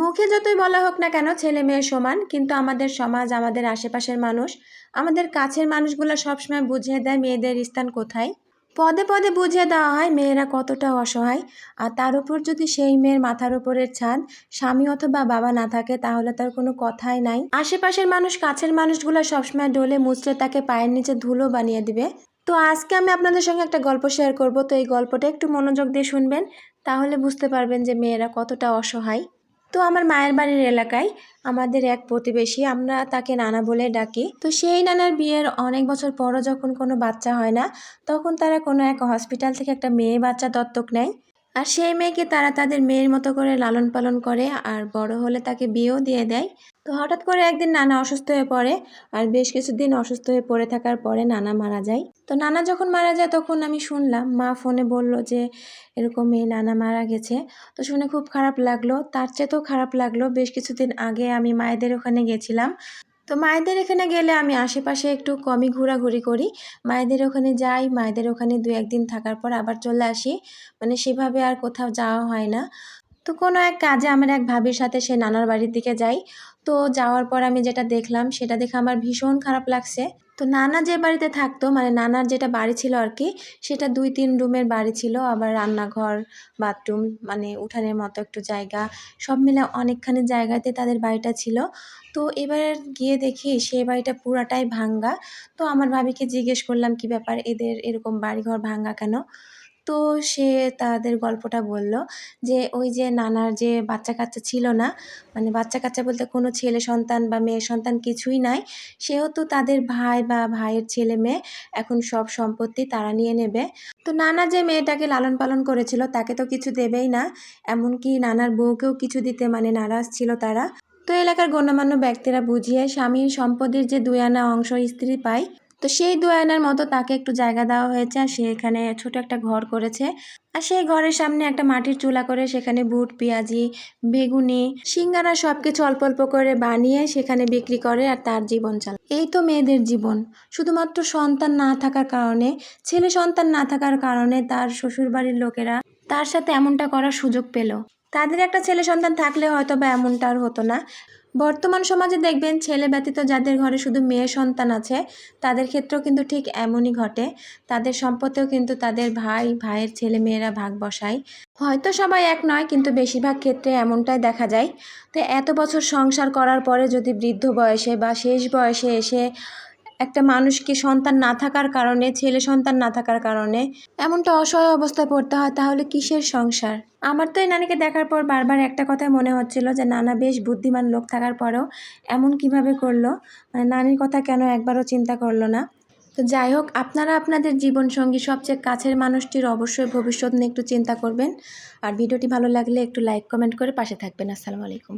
মুখে যতই বলা হোক না কেন ছেলে মেয়ে সমান, কিন্তু আমাদের সমাজ, আমাদের আশেপাশের মানুষ, আমাদের কাছের মানুষগুলো সবসময় বুঝিয়ে দেয় মেয়েদের স্থান কোথায়। পদে পদে বুঝিয়ে দেওয়া হয় মেয়েরা কতটা অসহায়, আর তার উপর যদি সেই মেয়ের মাথার উপরের ছাদ স্বামী অথবা বাবা না থাকে, তাহলে তার কোনো কথাই নাই। আশেপাশের মানুষ, কাছের মানুষগুলো সবসময় ডোলে মুচড়ে তাকে পায়ের নিচে ধুলো বানিয়ে দিবে। তো আজকে আমি আপনাদের সঙ্গে একটা গল্প শেয়ার করব। তো এই গল্পটা একটু মনোযোগ দিয়ে শুনবেন, তাহলে বুঝতে পারবেন যে মেয়েরা কতটা অসহায়। তো আমার মায়ের বাড়ির এলাকায় আমাদের এক প্রতিবেশী, আমরা তাকে নানা বলে ডাকি। তো সেই নানার বিয়ের অনেক বছর পরও যখন কোনো বাচ্চা হয় না, তখন তারা কোনো এক হসপিটাল থেকে একটা মেয়ে বাচ্চা দত্তক নেয়। আর সেই মেয়েকে তারা তাদের মেয়ের মতো করে লালন পালন করে, আর বড় হলে তাকে বিয়েও দিয়ে দেয়। তো হঠাৎ করে একদিন নানা অসুস্থ হয়ে পড়ে, আর বেশ কিছুদিন অসুস্থ হয়ে পড়ে থাকার পরে নানা মারা যায়। তো নানা যখন মারা যায় তখন আমি শুনলাম, মা ফোনে বলল যে, এরকম এই নানা মারা গেছে। তো শুনে খুব খারাপ লাগল। তার চেয়েতেও খারাপ লাগল, বেশ কিছুদিন আগে আমি মায়েদের ওখানে গেছিলাম। তো মায়েদের এখানে গেলে আমি আশেপাশে একটু কমই ঘোরাঘুরি করি। মায়েদের ওখানে যাই, মায়েদের ওখানে দু একদিন থাকার পর আবার চলে আসি। মানে সেভাবে আর কোথাও যাওয়া হয় না। তো কোনো এক কাজে আমার এক ভাবির সাথে সে নানার বাড়ির দিকে যাই। তো যাওয়ার পর আমি যেটা দেখলাম, সেটা দেখে আমার ভীষণ খারাপ লাগছে। তো নানা যে বাড়িতে থাকতো মানে নানার যেটা বাড়ি ছিল আর কি সেটা দুই তিন রুমের বাড়ি ছিল। আবার রান্নাঘর, বাথরুম মানে উঠানের মতো একটু জায়গা, সব মিলে অনেকখানি জায়গাতে তাদের বাড়িটা ছিল। তো এবার গিয়ে দেখি সেই বাড়িটা পুরাটাই ভাঙ্গা। তো আমার ভাবিকে জিজ্ঞেস করলাম, কি ব্যাপার? এদের এরকম বাড়িঘর ভাঙ্গা কেন? তো সে তাদের গল্পটা বলল যে ওই যে নানার যে বাচ্চা কাচ্চা ছিল না মানে বাচ্চা কাচ্চা বলতে কোনো ছেলে সন্তান বা মেয়ে সন্তান কিছুই নাই, সেহেতু তাদের ভাই বা ভাইয়ের ছেলে মেয়ে এখন সব সম্পত্তি তারা নিয়ে নেবে। তো নানা যে মেয়েটাকে লালন পালন করেছিল তাকে তো কিছু দেবেই না, এমনকি নানার বউকেও কিছু দিতে মানে নারাজ ছিল তারা। তো এলাকার গণ্যমান্য ব্যক্তিরা বুঝিয়ে স্বামীর সম্পদের যে দুই আনা অংশ স্ত্রী পায় তো সেই দু আয়নার মতো তাকে একটু জায়গা দেওয়া হয়েছে আর সে এখানে ছোট একটা ঘর করেছে। আর সেই ঘরের সামনে একটা মাটির চুলা করে সেখানে বুট, পেঁয়াজি, বেগুনি, সিঙ্গারা সব কিছু অল্প অল্প করে বানিয়ে সেখানে বিক্রি করে আর তার জীবন চালায়। এই তো মেয়েদের জীবন। শুধুমাত্র সন্তান না থাকার কারণে, ছেলে সন্তান না থাকার কারণে তার শ্বশুরবাড়ির লোকেরা তার সাথে এমনটা করার সুযোগ পেল। তাদের একটা ছেলে সন্তান থাকলে হয়তো বা এমনটা আর হতো না। বর্তমান সমাজে দেখবেন ছেলে ব্যতীত যাদের ঘরে শুধু মেয়ে সন্তান আছে, তাদের ক্ষেত্রেও কিন্তু ঠিক এমনই ঘটে। তাদের সম্পত্তিও কিন্তু তাদের ভাই, ভাইয়ের ছেলে মেয়েরা ভাগ বসায়। হয়তো সবাই এক নয়, কিন্তু বেশিরভাগ ক্ষেত্রে এমনটাই দেখা যায়। তো এত বছর সংসার করার পরে যদি বৃদ্ধ বয়সে বা শেষ বয়সে এসে একটা মানুষকে সন্তান না থাকার কারণে, ছেলে সন্তান না থাকার কারণে এমনটা অসহায় অবস্থায় পড়তে হয়, তাহলে কিসের সংসার? আমার তো এই নানিকে দেখার পর বারবার একটা কথাই মনে হচ্ছিল যে, নানা বেশ বুদ্ধিমান লোক থাকার পরেও এমন কীভাবে করল? মানে নানির কথা কেন একবারও চিন্তা করল না। তো যাই হোক, আপনারা আপনাদের জীবনসঙ্গী সবচেয়ে কাছের মানুষটির অবশ্যই ভবিষ্যৎ নিয়ে একটু চিন্তা করবেন। আর ভিডিওটি ভালো লাগলে একটু লাইক কমেন্ট করে পাশে থাকবেন। আসসালামু আলাইকুম।